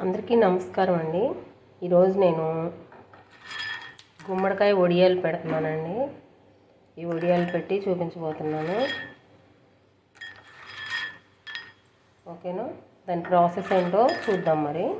అందరికీ నమస్కారం అండి. ఈరోజు నేను గుమ్మడికాయ వడియాలు పెడుతున్నానండి. ఈ వడియాలు పెట్టి చూపించబోతున్నాను. ఓకేనా? దాని ప్రాసెస్ ఏంటో చూద్దాం మరి.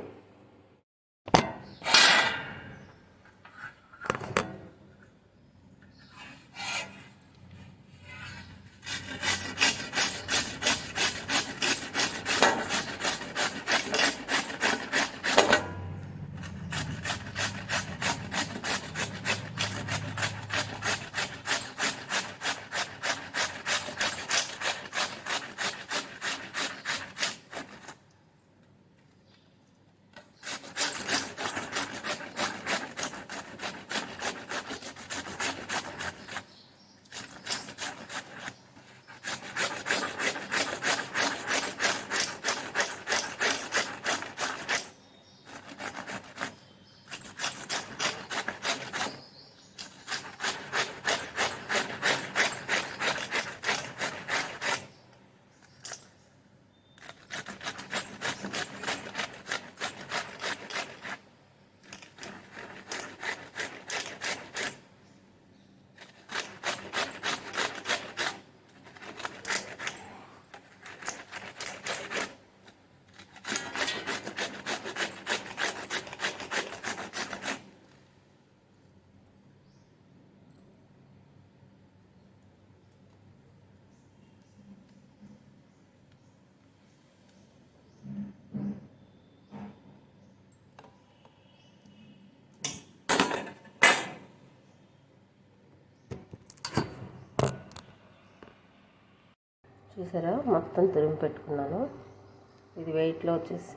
చూసారా? మొత్తం తురిమి పెట్టుకున్నాను. ఇది వెయిట్లో వచ్చేసి.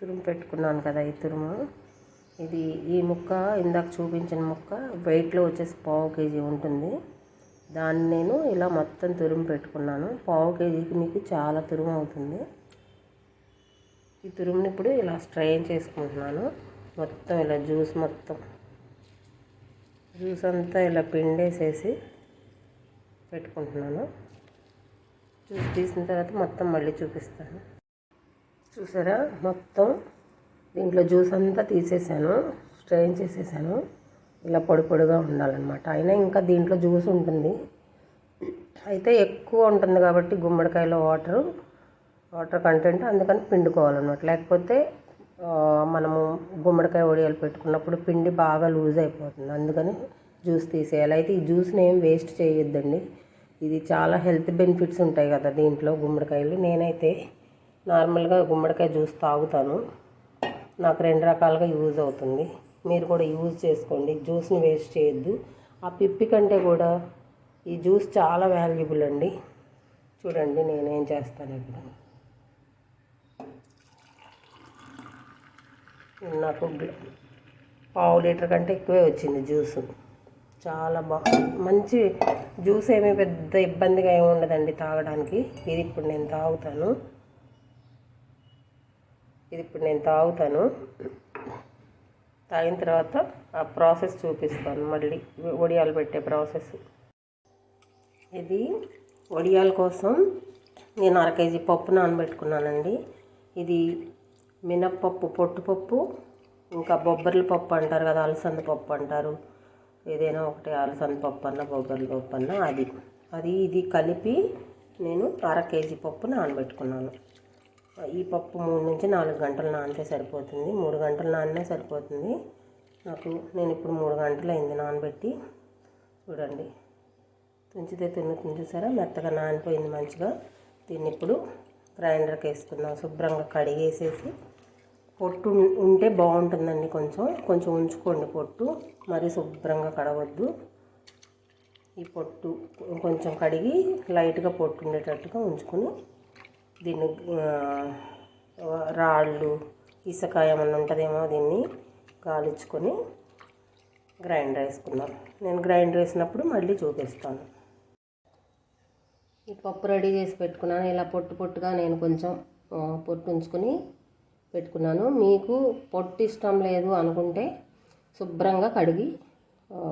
తురుము పెట్టుకున్నాను కదా ఈ తురుము. ఇది ఈ ముక్క ఇందాక చూపించిన ముక్క వెయిట్లో వచ్చేసి పావు కేజీ ఉంటుంది. దాన్ని నేను ఇలా మొత్తం తురుము పెట్టుకున్నాను. పావు కేజీకి మీకు చాలా తురుము అవుతుంది. ఈ తురుముని ఇప్పుడు ఇలా స్ట్రైన్ చేసుకుంటున్నాను. మొత్తం ఇలా జ్యూస్ మొత్తం. జ్యూస్ అంతా ఇలా పిండేసేసి పెట్టుకుంటున్నాను. జ్యూస్ తీసిన తర్వాత మొత్తం మళ్ళీ చూపిస్తాను. చూసారా? మొత్తం దీంట్లో జ్యూస్ అంతా తీసేసాను. స్ట్రెయిన్ చేసేసాను. ఇలా పొడి పొడిగా ఉండాలన్నమాట. అయినా ఇంకా దీంట్లో జ్యూస్ ఉంటుంది. అయితే ఎక్కువ ఉంటుంది కాబట్టి గుమ్మడికాయలో వాటరు వాటర్ కంటెంట్ అందుకని పిండుకోవాలన్నమాట. లేకపోతే మనము గుమ్మడికాయ వడియాలు పెట్టుకున్నప్పుడు పిండి బాగా లూజ్ అయిపోతుంది. అందుకని జ్యూస్ తీసేయాలి. అయితే ఈ జ్యూస్ని ఏం వేస్ట్ చేయొద్దండి. ఇది చాలా హెల్త్ బెనిఫిట్స్ ఉంటాయి కదా దీంట్లో గుమ్మడికాయలు. నేనైతే నార్మల్గా గుమ్మడికాయ జ్యూస్ తాగుతాను. నాకు రెండు రకాలుగా యూజ్ అవుతుంది. మీరు కూడా యూజ్ చేసుకోండి. జ్యూస్ని వేస్ట్ చేయొద్దు. ఆ పిప్పి కంటే కూడా ఈ జ్యూస్ చాలా వాల్యుబుల్ అండి. చూడండి నేనేం చేస్తాను ఇప్పుడు. నాకు పావు లీటర్ కంటే ఎక్కువే వచ్చింది జ్యూస్. చాలా బాగా మంచి జ్యూస్ ఏమీ పెద్ద ఇబ్బందిగా ఏమి ఉండదండి తాగడానికి. ఇది ఇప్పుడు నేను తాగుతాను. ఇది ఇప్పుడు నేను తాగుతాను. తాగిన తర్వాత ఆ ప్రాసెస్ చూపిస్తాను. మళ్ళీ వడియాలు పెట్టే ప్రాసెస్. ఇది వడియాల కోసం నేను అర కేజీ పప్పు నానబెట్టుకున్నానండి. ఇది మినప్పప్పు పొట్టుపప్పు ఇంకా బొబ్బర్ల పప్పు అంటారు కదా అలసంద పప్పు అంటారు. ఏదైనా ఒకటి అలసంద పప్పు అన్న బొబ్బర్ల పప్పు అన్న అది. అది ఇది కలిపి నేను అర కేజీ పప్పు నానబెట్టుకున్నాను. ఈ పప్పు మూడు నుంచి నాలుగు గంటలు నానితే సరిపోతుంది. మూడు గంటలు నానినే సరిపోతుంది. నాకు నేను ఇప్పుడు మూడు గంటలు అయింది నానబెట్టి. చూడండి. తుంచితే తున్నుతుంది చూసారా మెత్తగా నానిపోయింది మంచిగా. దీన్ని ఇప్పుడు గ్రైండర్కి వేసుకుందాం. శుభ్రంగా కడిగేసేసి పొట్టు ఉంటే బాగుంటుందండి కొంచెం. కొంచెం ఉంచుకోండి పొట్టు. మరీ శుభ్రంగా కడవద్దు ఈ పొట్టు కొంచెం కడిగి లైట్గా పొట్టు ఉండేటట్టుగా ఉంచుకొని దీన్ని రాళ్ళు ఇసుక ఏమన్నా ఉంటుందేమో దీన్ని కాలించుకొని గ్రైండర్ వేసుకుందాం. నేను గ్రైండర్ వేసినప్పుడు మళ్ళీ చూపిస్తాను. ఈ పప్పు రెడీ చేసి పెట్టుకున్నాను. ఇలా పొట్టు పొట్టుగా నేను కొంచెం పొట్టు ఉంచుకొని పెట్టుకున్నాను. మీకు పొట్టు ఇష్టం లేదు అనుకుంటే శుభ్రంగా కడిగి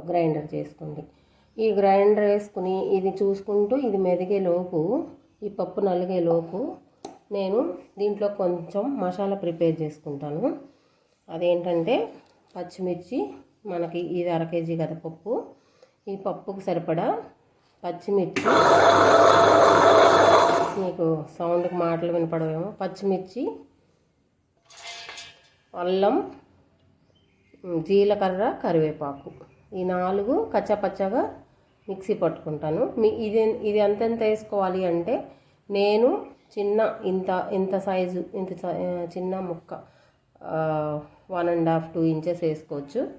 గ్రైండర్ చేసుకోండి. ఈ గ్రైండర్ వేసుకుని ఇది చూసుకుంటూ ఇది మెదిగే లోపు ఈ పప్పు నలిగే లోపు నేను దీంట్లో కొంచెం మసాలా ప్రిపేర్ చేసుకుంటాను. అదేంటంటే పచ్చిమిర్చి మనకి ఇది అర కేజీ కదా పప్పు. ఈ పప్పుకు సరిపడా పచ్చిమిర్చి. మీకు సౌండ్కి మాటలు వినపడవేమో. పచ్చిమిర్చి అల్లం జీలకర్ర కరివేపాకు. ఈ నాలుగు కచ్చపచ్చగా మిక్సీ పట్టుకుంటాను. మీ ఇది ఇది ఎంతెంత వేసుకోవాలి అంటే నేను చిన్న ఇంత ఇంత సైజు ఇంత సై- చిన్న ముక్క one and half two inches వేసుకోవచ్చు.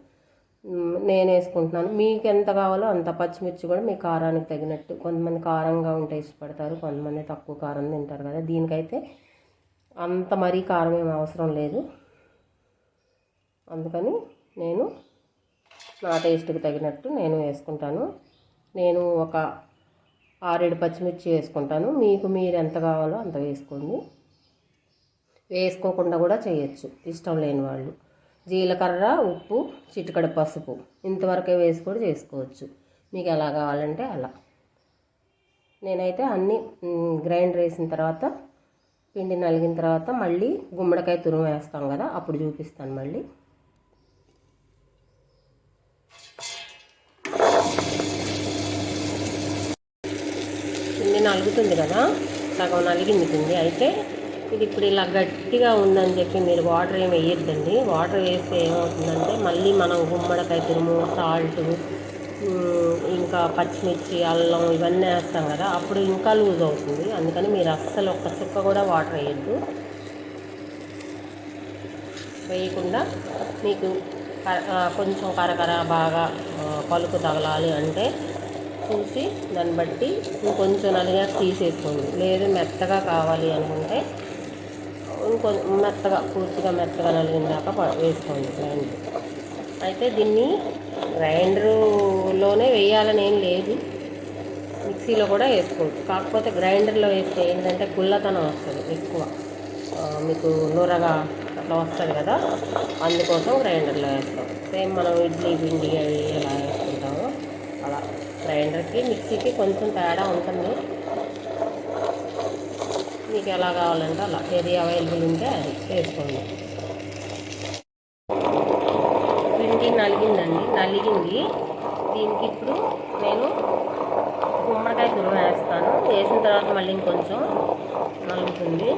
నేను వేసుకుంటున్నాను. మీకు ఎంత కావాలో అంత పచ్చిమిర్చి కూడా మీ కారానికి తగినట్టు. కొంతమంది కారంగా ఉంటే ఇష్టపడతారు కొంతమంది తక్కువ కారం తింటారు కదా. దీనికైతే అంత మరీ కారం ఏం అవసరం లేదు. అందుకని నేను నా టేస్ట్కి తగినట్టు నేను వేసుకుంటాను. నేను ఒక ఆరేడు పచ్చిమిర్చి వేసుకుంటాను. మీకు మీరు ఎంత కావాలో అంత వేసుకోండి. వేసుకోకుండా కూడా చేయొచ్చు. ఇష్టం లేని వాళ్ళు. జీలకర్ర ఉప్పు చిటికడ పసుపు. ఇంతవరకే వేసి కూడా చేసుకోవచ్చు. మీకు ఎలా కావాలంటే అలా. నేనైతే అన్నీ గ్రైండ్ గ్రైండర్ వేసిన తర్వాత పిండి నలిగిన తర్వాత మళ్ళీ గుమ్మడికాయ తురుము వేస్తాం కదా అప్పుడు చూపిస్తాను మళ్ళీ పిండి నలుగుతుంది కదా సగం నలిగింది. అయితే ఇది ఇప్పుడు ఇలా గట్టిగా ఉందని చెప్పి మీరు వాటర్ ఏమి వేయొద్దండి. వాటర్ వేస్తే ఏమవుతుందంటే మళ్ళీ మనం గుమ్మడికాయ తురుము సాల్ట్ ఇంకా పచ్చిమిర్చి అల్లం ఇవన్నీ వేస్తాం కదా అప్పుడు ఇంకా లూజ్ అవుతుంది. అందుకని మీరు అస్సలు ఒక్క చుక్క కూడా వాటర్ వేయద్దు. వేయకుండా మీకు కొంచెం కరకర బాగా పలుకు తగలాలి అంటే చూసి దాన్ని బట్టి ఇంకొంచెం నలిగా తీసేసుకోండి. లేదు మెత్తగా కావాలి అనుకుంటే ఇంకొ మెత్తగా పూర్తిగా మెత్తగా నలిగిన దాకా వేసుకోండి గ్రైండర్. అయితే దీన్ని గ్రైండర్లోనే వేయాలని ఏం లేదు. మిక్సీలో కూడా వేసుకోవచ్చు. కాకపోతే గ్రైండర్లో వేస్తే ఏంటంటే గుల్లతనం వస్తుంది ఎక్కువ. మీకు నూరగా అట్లా వస్తుంది కదా అందుకోసం గ్రైండర్లో వేస్తాం. సేమ్ మనం ఇడ్లీ పిండి అవి ఇలా గ్రైండర్కి మిక్సీకి కొంచెం తేడా ఉంటుంది. మీకు ఎలా కావాలంటే అలా. ఏది అవైలబుల్ ఉంటే అది వేసుకోండి. పిండి నలిగిందండి. నలిగింది. దీనికి ఇప్పుడు నేను గుమ్మడికాయ తురుము వేస్తాను. వేసిన తర్వాత మళ్ళీ ఇంకొంచెం నలుగుతుంది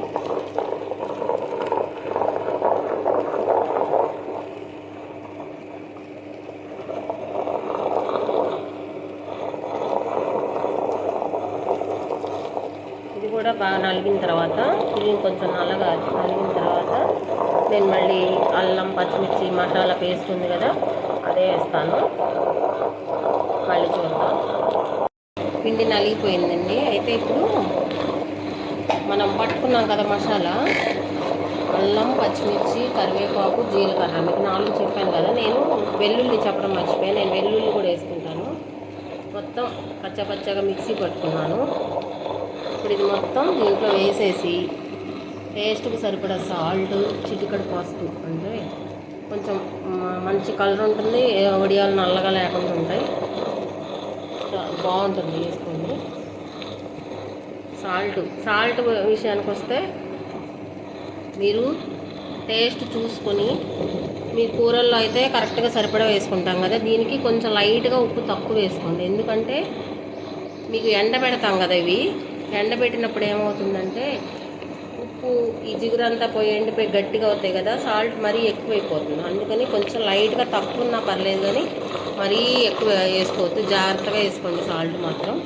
ఇది కూడా బాగా నలిగిన తర్వాత ఇది కొంచెం నల్లగా నలిగిన తర్వాత నేను మళ్ళీ అల్లం పచ్చిమిర్చి మసాలా పేస్ట్ ఉంది కదా అదే వేస్తాను. మళ్ళీ చూద్దాం. పిండి నలిగిపోయిందండి. అయితే ఇప్పుడు మనం పట్టుకున్నాం కదా మసాలా అల్లం పచ్చిమిర్చి కరివేపాకు జీలకర్ర. మీకు నాలుగు చెప్పాను కదా నేను వెల్లుల్లి చెప్పడం మర్చిపోయాను. నేను వెల్లుల్లి కూడా వేసుకుంటాను. మొత్తం పచ్చ పచ్చగా మిక్సీ పట్టుకున్నాను. ఇప్పుడు ఇది మొత్తం దీంట్లో వేసేసి టేస్ట్కి సరిపడా సాల్ట్ చిటికడ పసుపు అంటే కొంచెం మంచి కలర్ ఉంటుంది వడియాలు నల్లగా లేకుండా ఉంటాయి. బాగుంటుంది వేసుకోండి. సాల్ట్ సాల్ట్ విషయానికి వస్తే మీరు టేస్ట్ చూసుకొని మీ కూరల్లో అయితే కరెక్ట్గా సరిపడా వేసుకుంటాం కదా దీనికి కొంచెం లైట్గా ఉప్పు తక్కువ వేసుకోండి. ఎందుకంటే మీకు ఎండబెడతాం కదా ఇవి. ఎండబెట్టినప్పుడు ఏమవుతుందంటే ఉప్పు ఈ జిగురంతా పోయి ఎండిపోయి గట్టిగా అవుతాయి కదా సాల్ట్ మరీ ఎక్కువైపోతుంది. అందుకని కొంచెం లైట్గా తక్కువ ఉన్నా పర్లేదు కానీ మరీ ఎక్కువ వేసుకోవద్దు. జాగ్రత్తగా వేసుకోండి సాల్ట్ మాత్రం.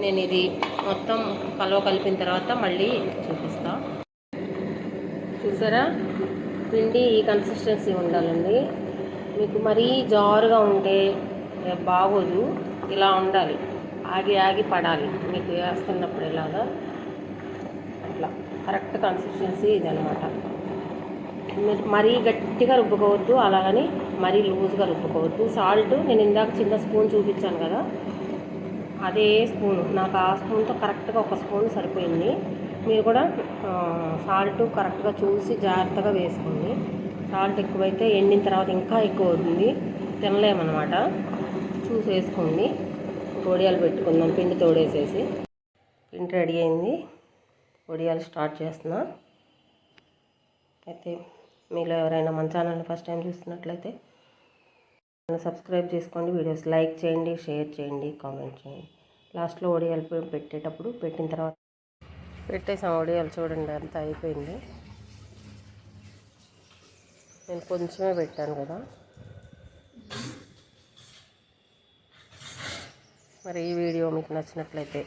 నేను ఇది మొత్తం కలవ కలిపిన తర్వాత మళ్ళీ చూపిస్తా. చూసారా? పిండి ఈ కన్సిస్టెన్సీ ఉండాలండి. మీకు మరీ జారుగా ఉంటే బాగోదు. ఇలా ఉండాలి. ఆగి ఆగి పడాలి. మీకు వేస్తున్నప్పుడు ఇలాగా అట్లా. కరెక్ట్ కన్సిస్టెన్సీ ఇది అనమాట మీరు మరీ గట్టిగా రుబ్బుకోవద్దు అలాగని మరీ లూజ్గా రుబ్బుకోవద్దు. సాల్ట్ నేను ఇందాక చిన్న స్పూన్ చూపించాను కదా అదే స్పూన్. నాకు ఆ స్పూన్తో కరెక్ట్గా ఒక స్పూన్ సరిపోయింది. మీరు కూడా సాల్ట్ కరెక్ట్గా చూసి జాగ్రత్తగా వేసుకోండి. సాల్ట్ ఎక్కువైతే ఎండిన తర్వాత ఇంకా ఎక్కువ అవుతుంది. తినలేమన్నమాట. చూసి వేసుకోండి వడియాలు పెట్టుకుందాం. పిండి తోడేసేసి. పిండి రెడీ అయింది. వడియాలు స్టార్ట్ చేస్తున్నా. అయితే మీలో ఎవరైనా మన ఛానల్ని ఫస్ట్ టైం చూస్తున్నట్లయితే సబ్స్క్రైబ్ చేసుకోండి. వీడియోస్ లైక్ చేయండి షేర్ చేయండి కామెంట్ చేయండి. లాస్ట్లో వడియాలు పెట్టేటప్పుడు పెట్టిన తర్వాత పెట్టేసాం వడియాలు చూడండి అంతా అయిపోయింది. నేను కొంచెమే పెట్టాను కదా. మరి ఈ వీడియో మీకు నచ్చినట్లయితే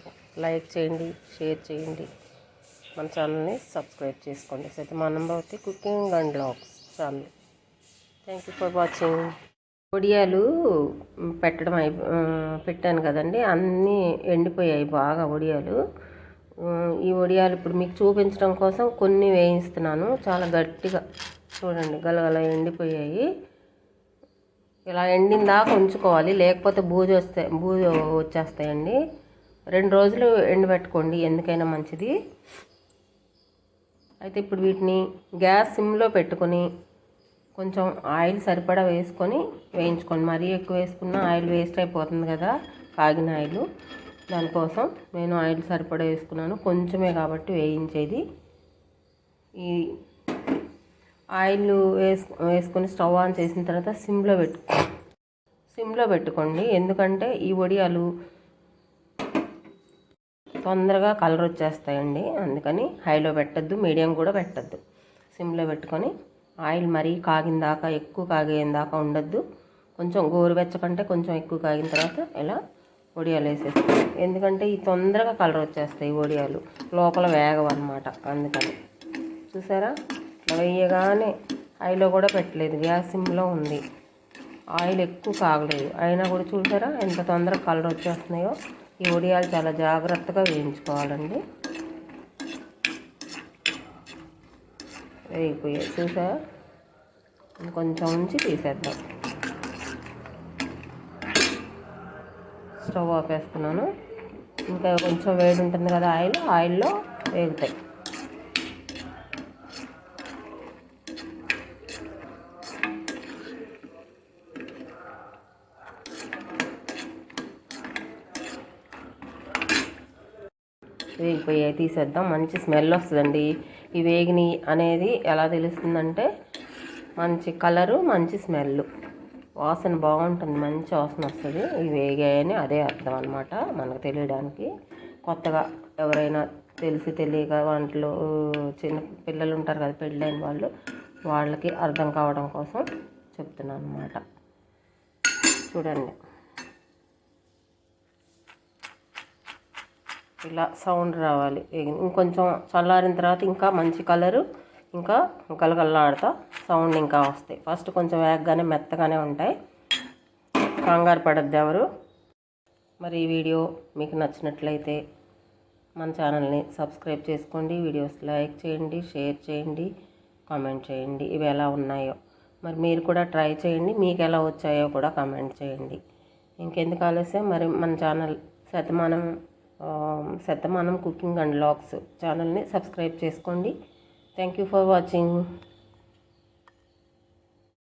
లైక్ చేయండి షేర్ చేయండి. మన ఛానల్ని సబ్స్క్రైబ్ చేసుకోండి. Satyamanam Bhavati cooking and blogs channel. Thank you for watching ఒడియాలు పెట్టడం అయి పెట్టాను కదండి. అన్నీ ఎండిపోయాయి బాగా ఒడియాలు. ఈ ఒడియాలు ఇప్పుడు మీకు చూపించడం కోసం కొన్ని వేయిస్తున్నాను. చాలా గట్టిగా చూడండి. గలగల ఎండిపోయాయి. ఇలా ఎండిన దాకా ఉంచుకోవాలి. లేకపోతే బూజు వస్తే బూజు వచ్చేస్తాయండి. రెండు రోజులు ఎండబెట్టుకోండి ఎందుకైనా మంచిది. అయితే ఇప్పుడు వీటిని గ్యాస్ సిమ్లో పెట్టుకొని కొంచెం ఆయిల్ సరిపడా వేసుకొని వేయించుకోండి. మరీ ఎక్కువ వేసుకున్న ఆయిల్ వేస్ట్ అయిపోతుంది కదా కాగిన ఆయిల్. దానికోసం నేను ఆయిల్ సరిపడా వేసుకున్నాను. కొంచెమే కాబట్టి వేయించేది. ఈ ఆయిల్ వేసు వేసుకొని స్టవ్ ఆన్ చేసిన తర్వాత సిమ్లో పెట్టు సిమ్లో పెట్టుకోండి. ఎందుకంటే ఈ వడియాలు తొందరగా కలర్ వచ్చేస్తాయండి. అందుకని హైలో పెట్టద్దు మీడియం కూడా పెట్టద్దు. సిమ్లో పెట్టుకొని ఆయిల్ మరీ కాగిన దాకా ఎక్కువ కాగేన దాకా ఉండద్దు. కొంచెం గోరువెచ్చ కంటే కొంచెం ఎక్కువ కాగిన తర్వాత ఇలా వడియాలు వేసేస్తాం ఎందుకంటే ఈ తొందరగా కలర్ వచ్చేస్తాయి వడియాలు. లోపల వేగవన్నమాట అందుకని. చూసారా? వేయగానే ఆయిల్లో కూడా పెట్టలేదు. గ్యాస్ సిమ్లో ఉంది. ఆయిల్ ఎక్కువ కాగలేదు అయినా కూడా చూసారా ఎంత తొందరగా కలర్ వచ్చేస్తున్నాయో? ఈ వడియాలు చాలా జాగ్రత్తగా వేయించుకోవాలండి. వేగిపోయాయి. చూసారా? కొంచెం ఉంచి తీసేద్దాం. స్టవ్ ఆపేస్తున్నాను. ఇంకా కొంచెం వేడి ఉంటుంది కదా ఆయిల్ ఆయిల్లో వేగుతాయి. వేగిపోయాయి తీసేద్దాం. మంచి స్మెల్ వస్తుందండి. ఈ వేగిని అనేది ఎలా తెలుస్తుందంటే మంచి కలరు మంచి స్మెల్. వాసన బాగుంటుంది. మంచి వాసన వస్తుంది. ఇవి వేగాయని అదే అర్థం అనమాట మనకు తెలియడానికి. కొత్తగా ఎవరైనా తెలిసి తెలియక వంటలు చిన్న పిల్లలు ఉంటారు కదా పెళ్ళైన వాళ్ళు వాళ్ళకి అర్థం కావడం కోసం చెప్తున్నాను అనమాట చూడండి. ఇలా సౌండ్ రావాలి. ఇంకొంచెం చల్లారిన తర్వాత ఇంకా మంచి కలరు ఇంకా గలగల్లాడతా సౌండ్ ఇంకా వస్తాయి. ఫస్ట్ కొంచెం వేగగానే మెత్తగానే ఉంటాయి. కంగారు పడద్దు ఎవరు. మరి ఈ వీడియో మీకు నచ్చినట్లయితే మన ఛానల్ని సబ్స్క్రైబ్ చేసుకోండి వీడియోస్ లైక్ చేయండి షేర్ చేయండి కామెంట్ చేయండి. ఇవి ఎలా ఉన్నాయో. మరి మీరు కూడా ట్రై చేయండి మీకు ఎలా వచ్చాయో కూడా కామెంట్ చేయండి. ఇంకెందుకు ఆలస్యం? మరి మన channel Shatamanam Shatamanam cooking and logs ఛానల్ని సబ్స్క్రైబ్ చేసుకోండి. Thank you for watching